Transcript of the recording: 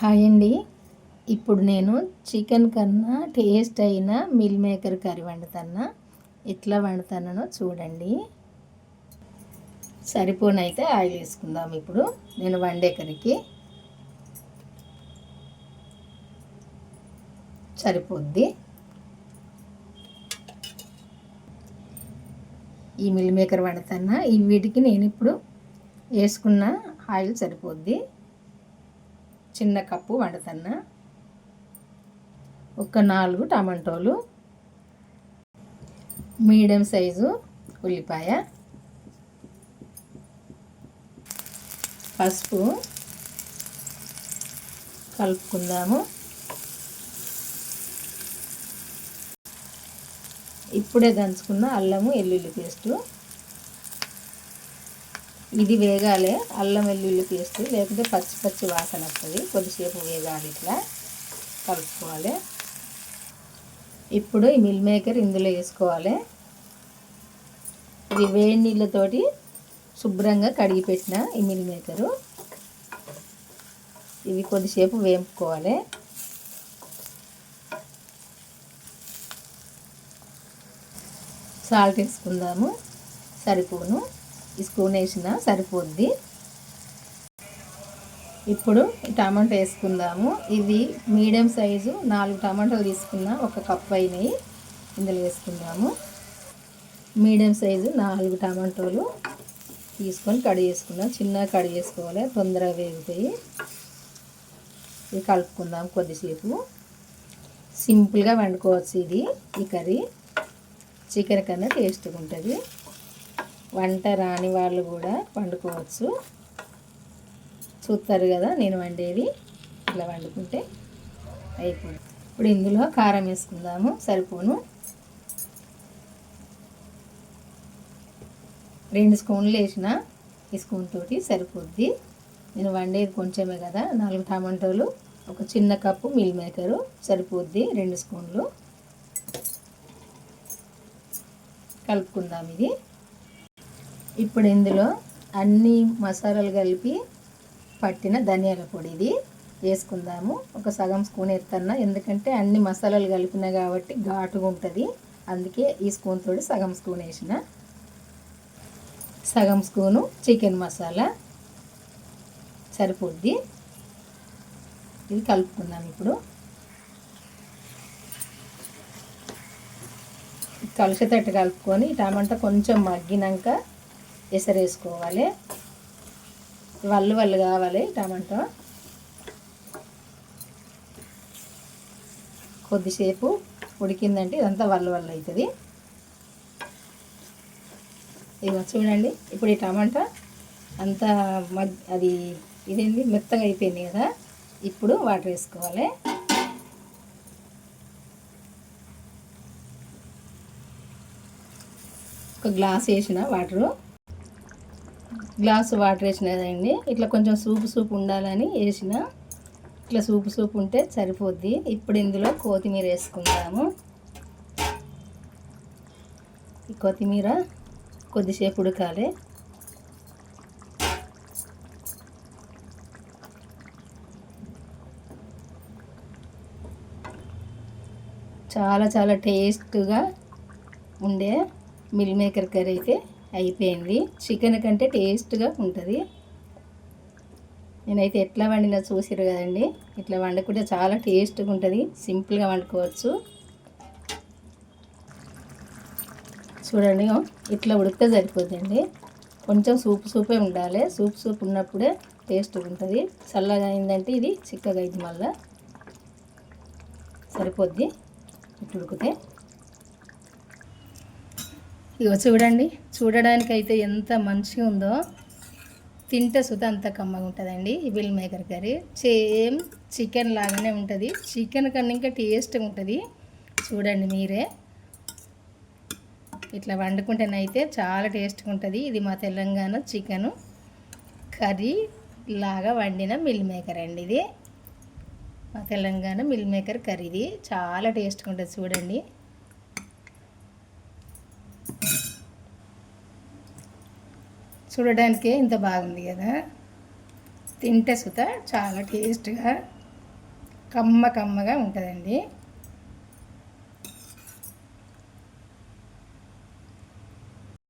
Hi అండి. ఇప్పుడు నేను చికెన్ కన్నా టేస్ట్ అయిన మిల్ మేకర్ కర్రీ వండుతానా? ఎట్లా వండుతానో చూడండి. సరిపోనైతే ఆయిల్ వేసుకుందాం ఇప్పుడు. నేను వండే కర్రీకి సరిపోద్ది. ఈ మిల్ మేకర్ వండుతానా? ఈ వీటికి నేను ఇప్పుడు వేసుకున్న ఆయిల్ సరిపోద్ది. చిన్న కప్పు వండుతున్నా ఒక నాలుగు టమాటోలు మీడియం సైజు ఉల్లిపాయ పసుపు కలుపుకుందాము. ఇప్పుడే దంచుకున్న అల్లము వెల్లుల్లి పేస్టు ఇది వేగాలి అల్లం వెల్లుల్లి పేస్ట్ లేకుంటే పచ్చి పచ్చి వాసన వస్తుంది. కొద్దిసేపు వేగాలి ఇట్లా. కలుపుకోవాలి. ఇప్పుడు ఈ మిల్ మేకర్ ఇందులో వేసుకోవాలి. ఇది వేడి నీళ్ళతోటి శుభ్రంగా కడిగి పెట్టిన ఈ మిల్ మేకరు. ఇవి కొద్దిసేపు వేపుకోవాలి. సాల్ట్ వేసుకుందాము. సరిపోను. ఈ స్పూన్ వేసిన సరిపోద్ది. ఇప్పుడు టమాటో వేసుకుందాము. ఇది మీడియం సైజు నాలుగు టమాటాలు తీసుకున్న ఒక కప్ అయినాయి. ఇందులో వేసుకుందాము. మీడియం సైజు నాలుగు టమాటోలు తీసుకొని కడి చేసుకుందాం చిన్నగా కడి చేసుకోవాలి తొందరగా వేగుతాయి. ఇది కలుపుకుందాం కొద్దిసేపు. సింపుల్గా వండుకోవచ్చు ఇది ఈ కర్రీ. చికెన్ కన్నా టేస్ట్గా ఉంటుంది. వంట రాని వాళ్ళు కూడా వండుకోవచ్చు. చూస్తారు కదా నేను వండేది. ఇట్లా వండుకుంటే అయిపోయింది ఇప్పుడు ఇందులో కారం వేసుకుందాము. సరిపోను. రెండు స్పూన్లు వేసిన ఈ స్పూన్ తోటి సరిపోద్ది. నేను వండేది కొంచెమే కదా నాలుగు టమాటోలు ఒక చిన్న కప్పు మిల్ మేకరు సరిపోద్ది రెండు స్పూన్లు. కలుపుకుందాం ఇది. ఇప్పుడు ఇందులో అన్ని మసాలాలు కలిపి పట్టిన ధనియాల పొడి ఇది వేసుకుందాము. ఒక సగం స్పూన్ ఎత్తన్నా ఎందుకంటే అన్ని మసాలాలు కలిపినా కాబట్టి ఘాటుగా ఉంటుంది. అందుకే ఈ స్పూన్ తోటి సగం స్పూన్ వేసిన. సగం స్పూను చికెన్ మసాలా సరిపోద్ది. ఇది కలుపుకుందాం ఇప్పుడు. కలిసేటట్టు కలుపుకొని టమాటా కొంచెం మగ్గినాక ఎసరేసుకోవాలి. వల్లు వల్లు కావాలి టమాటో. కొద్దిసేపు ఉడికిందంటే ఇదంతా వల్ల వల్ల అవుతుంది. ఇదిగో చూడండి ఇప్పుడు ఈ టమాటా అంతా అది ఇదేంటి మెత్తగా అయిపోయింది కదా? ఇప్పుడు వాటర్ వేసుకోవాలి. ఒక గ్లాస్ వేసిన వాటరు గ్లాసు వాటర్ వేసినదండి. ఇట్లా కొంచెం సూపు సూపు ఉండాలని వేసిన. ఇట్లా సూపు సూపు ఉంటే సరిపోద్ది. ఇప్పుడు ఇందులో కొత్తిమీర వేసుకుందాము. ఈ కొత్తిమీర కొద్దిసేపు ఉడకాలి. చాలా చాలా టేస్ట్గా ఉండే మిల్ మేకర్ కర్రీ అయితే. అయిపోయింది. చికెన్ కంటే టేస్ట్గా ఉంటుంది. నేనైతే ఎట్లా వండినా చూసారు కదండి. ఇట్లా వండుకుంటే చాలా టేస్ట్గా ఉంటుంది. సింపుల్గా వండుకోవచ్చు. చూడండి ఇట్లా ఉడికితే సరిపోతుందండి కొంచెం సూప్ సూపే ఉండాలి. సూప్ సూప్ ఉన్నప్పుడే టేస్ట్గా ఉంటుంది. చల్లగా అయిందంటే ఇది చిక్కగా అయింది మళ్ళీ. సరిపోద్ది. ఇట్లా ఉడికితే. ఇగో చూడండి చూడడానికి అయితే ఎంత మంచిగా ఉందో తింటే సుత అంత కమ్మగా ఉంటుందండి bill maker curry same chicken లాగానే ఉంటుంది. చికెన్ కన్నా ఇంకా టేస్ట్గా ఉంటుంది. చూడండి మీరే. ఇట్లా వండుకుంటేనైతే చాలా టేస్ట్గా ఉంటుంది. ఇది మా తెలంగాణ చికెను కర్రీ లాగా వండిన మిల్ మేకర్ అండి ఇది. మా తెలంగాణ మిల్ మేకర్ కర్రీ ఇది. చాలా టేస్ట్గా ఉంటుంది చూడండి. చూడడానికే ఇంత బాగుంది కదా? తింటే సుత చాలా టేస్ట్గా కమ్మ కమ్మగా ఉంటుందండి.